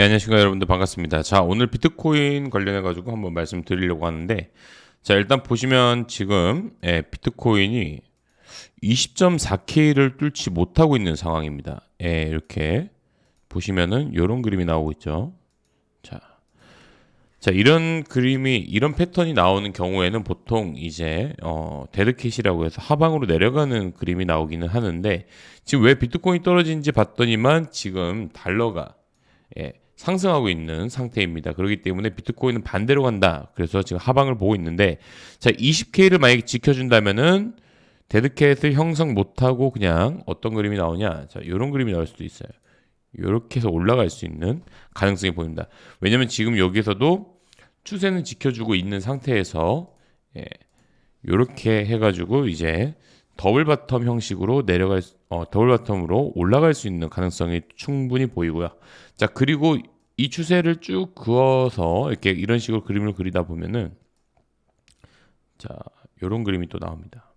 네, 안녕하십니까 여러분들 반갑습니다. 자, 오늘 비트코인 관련해 가지고 한번 말씀드리려고 하는데 자, 일단 보시면 지금 예, 비트코인이 20.4K를 뚫지 못하고 있는 상황입니다. 예, 이렇게 보시면은 이런 그림이 나오고 있죠. 자. 자, 이런 그림이 이런 패턴이 나오는 경우에는 보통 이제 어 데드캣이라고 해서 하방으로 내려가는 그림이 나오기는 하는데 지금 왜 비트코인이 떨어진지 봤더니만 지금 달러가 예, 상승하고 있는 상태입니다. 그렇기 때문에 비트코인은 반대로 간다. 그래서 지금 하방을 보고 있는데 자, 20K를 만약에 지켜준다면은 데드캣을 형성 못하고 그냥 어떤 그림이 나오냐. 자, 이런 그림이 나올 수도 있어요. 이렇게 해서 올라갈 수 있는 가능성이 보입니다. 왜냐면 지금 여기서도 추세는 지켜주고 있는 상태에서 예, 이렇게 해가지고 이제 더블 바텀 형식으로 내려갈 수- 어, 더블 바텀으로 올라갈 수 있는 가능성이 충분히 보이고요. 자 그리고 이 추세를 쭉 그어서 이렇게 이런 식으로 그림을 그리다 보면은 자 이런 그림이 또 나옵니다.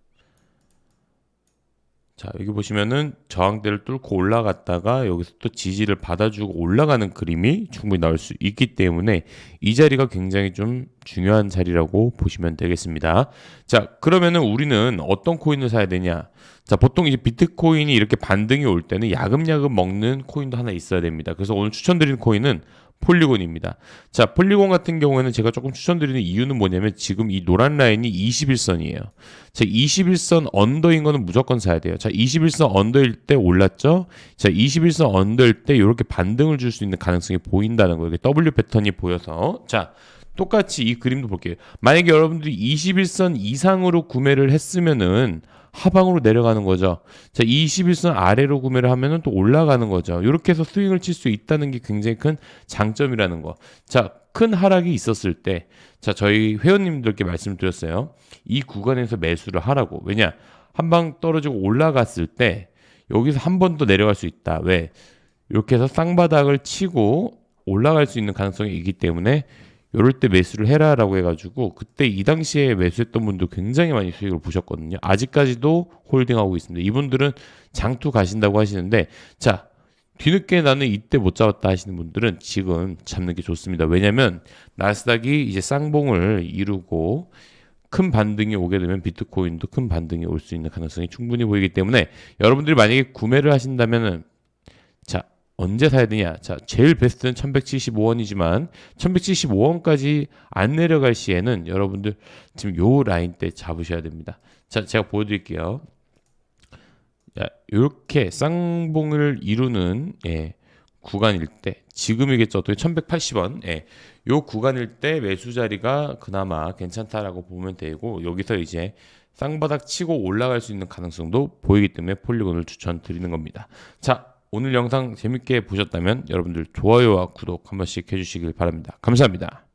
자 여기 보시면은 저항대를 뚫고 올라갔다가 여기서 또 지지를 받아주고 올라가는 그림이 충분히 나올 수 있기 때문에 이 자리가 굉장히 좀 중요한 자리라고 보시면 되겠습니다. 자 그러면은 우리는 어떤 코인을 사야 되냐? 자 보통 이제 비트코인이 이렇게 반등이 올 때는 야금야금 먹는 코인도 하나 있어야 됩니다. 그래서 오늘 추천드리는 코인은 폴리곤입니다. 자, 폴리곤 같은 경우에는 제가 조금 추천드리는 이유는 뭐냐면 지금 이 노란 라인이 21선이에요. 자, 21선 언더인 거는 무조건 사야 돼요. 자, 21선 언더일 때 올랐죠? 자, 21선 언더일 때 이렇게 반등을 줄 수 있는 가능성이 보인다는 거예요. W 패턴이 보여서. 자, 똑같이 이 그림도 볼게요. 만약에 여러분들이 21선 이상으로 구매를 했으면은 하방으로 내려가는 거죠. 자, 21선 아래로 구매를 하면은 또 올라가는 거죠. 이렇게 해서 스윙을 칠 수 있다는 게 굉장히 큰 장점이라는 거. 자, 큰 하락이 있었을 때, 자, 저희 회원님들께 말씀드렸어요. 이 구간에서 매수를 하라고. 왜냐? 한 방 떨어지고 올라갔을 때, 여기서 한 번 더 내려갈 수 있다. 왜? 이렇게 해서 쌍바닥을 치고 올라갈 수 있는 가능성이 있기 때문에 요럴 때 매수를 해라라고 해가지고 그때 이 당시에 매수했던 분도 굉장히 많이 수익을 보셨거든요. 아직까지도 홀딩하고 있습니다. 이분들은 장투 가신다고 하시는데 자 뒤늦게 나는 이때 못 잡았다 하시는 분들은 지금 잡는 게 좋습니다. 왜냐면 나스닥이 이제 쌍봉을 이루고 큰 반등이 오게 되면 비트코인도 큰 반등이 올 수 있는 가능성이 충분히 보이기 때문에 여러분들이 만약에 구매를 하신다면은 자 언제 사야 되냐? 자, 제일 베스트는 1175원이지만 1175원까지 안 내려갈 시에는 여러분들 지금 요 라인 때 잡으셔야 됩니다. 자, 제가 보여 드릴게요. 자, 이렇게 쌍봉을 이루는 예, 구간일 때 지금이겠죠. 또 1180원. 예. 요 구간일 때 매수 자리가 그나마 괜찮다라고 보면 되고 여기서 이제 쌍바닥 치고 올라갈 수 있는 가능성도 보이기 때문에 폴리곤을 추천드리는 겁니다. 자, 오늘 영상 재밌게 보셨다면 여러분들 좋아요와 구독 한 번씩 해주시길 바랍니다. 감사합니다.